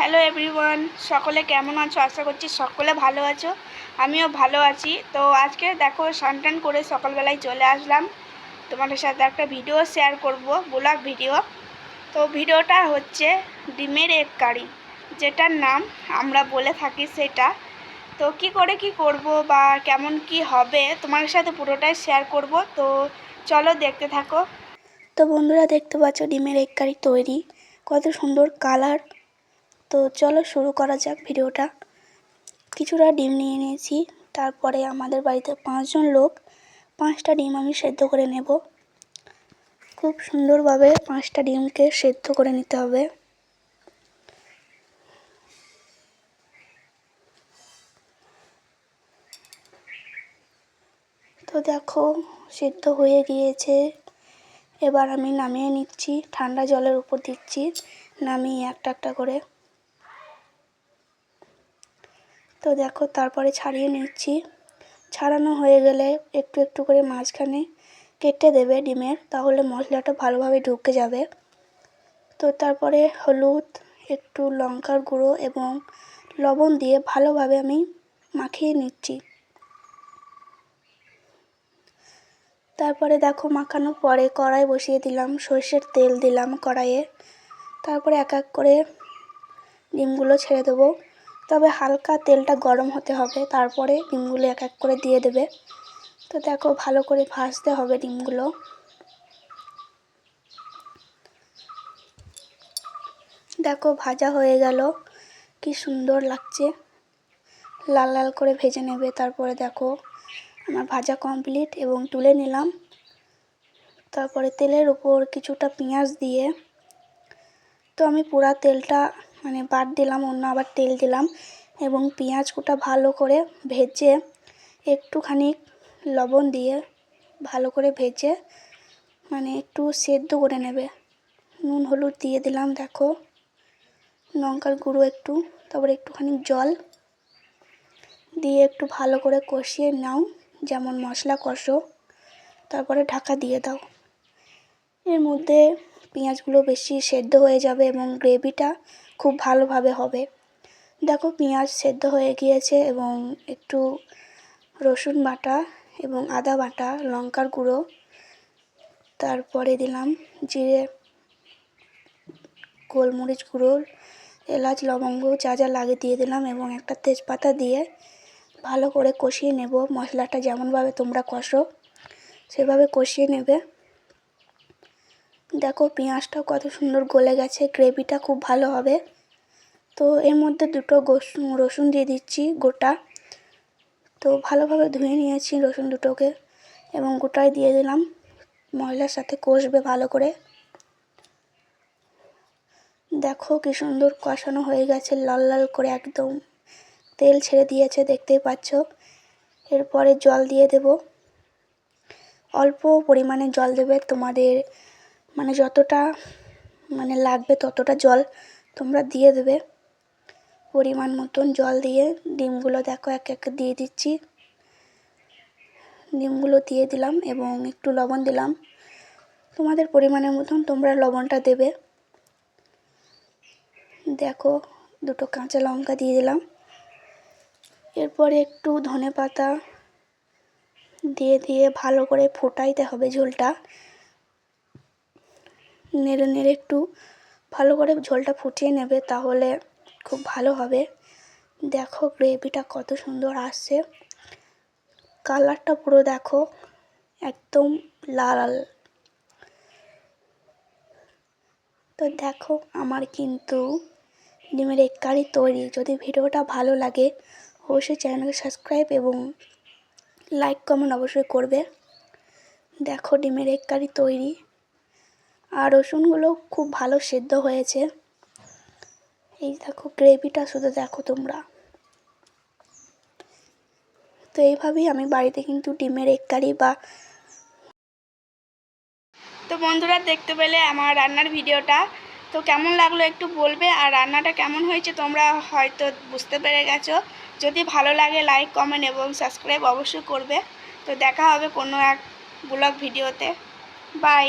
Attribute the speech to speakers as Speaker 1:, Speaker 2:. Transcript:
Speaker 1: Hello everyone, সকলে কেমন আছো? আশা করছি সকলে ভালো আছো। আমিও ভালো আছি। তো আজকে দেখো সানটান করে সকালবেলায় চলে আসলাম। তোমাদের সাথে একটা ভিডিও শেয়ার করব ব্লগ ভিডিও তো ভিডিওটা হচ্ছে ডিমের এক কারি, যেটার নাম আমরা বলে থাকি সেটা। তো কি করে কি করব বা কেমন কি হবে তোমার সাথে পুরোটাই শেয়ার করব। তো চলো দেখতে থাকো। তো বন্ধুরা, দেখতে পাচ্ছ ডিমের এক কারি তৈরি। কত সুন্দর কালার তো চলো শুরু করা যাক ভিডিওটা। কিছুটা ডিম নিয়ে নিয়েছি, তারপরে আমাদের বাড়িতে পাঁচজন লোক, পাঁচটা ডিম আমি সেদ্ধ করে নেব। খুব সুন্দরভাবে পাঁচটা ডিমকে সেদ্ধ করে নিতে হবে। তো দেখো, সেদ্ধ হয়ে গিয়েছে। এবার আমি নামিয়ে নিচ্ছি, ঠান্ডা জলের উপর দিচ্ছি, নামিয়ে একটা একটা করে। তো দেখো, তারপরে ছাড়িয়ে নিচ্ছি। ছাড়ানো হয়ে গেলে একটু একটু করে মাঝখানে কেটে দেবে ডিমের, তাহলে মশলাটা ভালোভাবে ঢুকে যাবে। তো তারপরে হলুদ, একটু লঙ্কার গুঁড়ো এবং লবণ দিয়ে ভালোভাবে আমি মাখিয়ে নিচ্ছি। তারপরে দেখো, মাখানোর পরে কড়াই বসিয়ে দিলাম, সর্ষের তেল দিলাম কড়াইয়ে। তারপরে এক এক করে ডিমগুলো ছেড়ে দেবো। তবে হালকা তেলটা গরম হতে হবে, তারপরে ডিমগুলো এক এক করে দিয়ে দেবে। তো দেখো, ভালো করে ভাজতে হবে ডিমগুলো। দেখো, ভাজা হয়ে গেল। কি সুন্দর লাগছে। লাল লাল করে ভেজে নেবে। তারপরে দেখো, আমার ভাজা কমপ্লিট এবং তুলে নিলাম। তারপরে তেলের উপর কিছুটা পেঁয়াজ দিয়ে, তো আমি পুরা তেলটা মানে বাদ দিলাম, অন্য আবার তেল দিলাম এবং পেঁয়াজ কুটা ভালো করে ভেজে একটুখানি লবণ দিয়ে ভালো করে ভেজে মানে একটু সেদ্ধ করে নেবে। নুন, হলুদ দিয়ে দিলাম, দেখো। লঙ্কার গুঁড়ো একটু, তারপরে একটুখানি জল দিয়ে একটু ভালো করে কষিয়ে নাও, যেমন মশলা কষো। তারপরে ঢাকা দিয়ে দাও। এর মধ্যে পেঁয়াজগুলো বেশি সেদ্ধ হয়ে যাবে এবং গ্রেভিটা খুব ভালোভাবে হবে। দেখো পেঁয়াজ সেদ্ধ হয়ে গিয়েছে এবং একটু রসুন বাটা এবং আদা বাটা, লঙ্কার গুঁড়ো। তারপরে দিলাম জিরে, গোলমরিচ গুঁড়ো, এলাচ, লবঙ্গ, যা যা লাগে দিয়ে দিলাম এবং একটা তেজপাতা দিয়ে ভালো করে কষিয়ে নেব। মশলাটা যেমনভাবে তোমরা কষো, সেভাবে কষিয়ে নেবে। দেখো পেঁয়াজটাও কত সুন্দর গলে গেছে, গ্রেভিটা খুব ভালো হবে। তো এর মধ্যে দুটো রসুন দিয়ে দিচ্ছি, গোটা। তো ভালোভাবে ধুয়ে নিয়েছি রসুন দুটোকে, এবং গোটাই দিয়ে দিলাম। ময়লার সাথে কষবে ভালো করে। দেখো কি সুন্দর কষানো হয়ে গেছে লাল লাল করে একদম। তেল ছেড়ে দিয়েছে, দেখতেই পাচ্ছ। এরপরে জল দিয়ে দেব। অল্প পরিমাণে জল দেবে তোমাদের মানে যতটা মানে লাগবে ততটা জল তোমরা দিয়ে দেবে। পরিমাণ মতন জল দিয়ে ডিমগুলো দেখো এক এক দিয়ে দিচ্ছি। ডিমগুলো দিয়ে দিলাম এবং একটু লবণ দিলাম। তোমাদের পরিমাণের মতন তোমরা লবণটা দেবে। দেখো দুটো কাঁচা লঙ্কা দিয়ে দিলাম। এরপরে একটু ধনে পাতা দিয়ে দিয়ে ভালো করে ফোটাইতে হবে ঝোলটা। নেড়ে নেড়ে একটু ভালো করে ঝোলটা ফুটিয়ে নেবে, তাহলে খুব ভালো হবে। দেখো গ্রেভিটা কত সুন্দর আসছে। কালারটা পুরো দেখো একদম লাল। তো দেখো আমার কিন্তু ডিমের এক কারি তৈরি। যদি ভিডিওটা ভালো লাগে, অবশ্যই চ্যানেলকে সাবস্ক্রাইব এবং লাইক কমেন্ট অবশ্যই করবে। দেখো ডিমের এক কারি তৈরি। আর রসুনগুলো খুব ভালো সেদ্ধ হয়েছে। এই দেখো, গ্রেভিটা শুধু দেখো তোমরা। তো এইভাবেই আমি বাড়িতে কিন্তু ডিমের এক কারি বা তো বন্ধুরা, দেখতে পেলে আমার রান্নার ভিডিওটা। তো কেমন লাগল একটু বলবে? আর রান্নাটা কেমন হয়েছে তোমরা হয়তো বুঝতে পেরে গেছো। যদি ভালো লাগে লাইক কমেন্ট এবং সাবস্ক্রাইব অবশ্যই করবে। তো দেখা হবে কোনো এক ব্লগ ভিডিওতে। বাই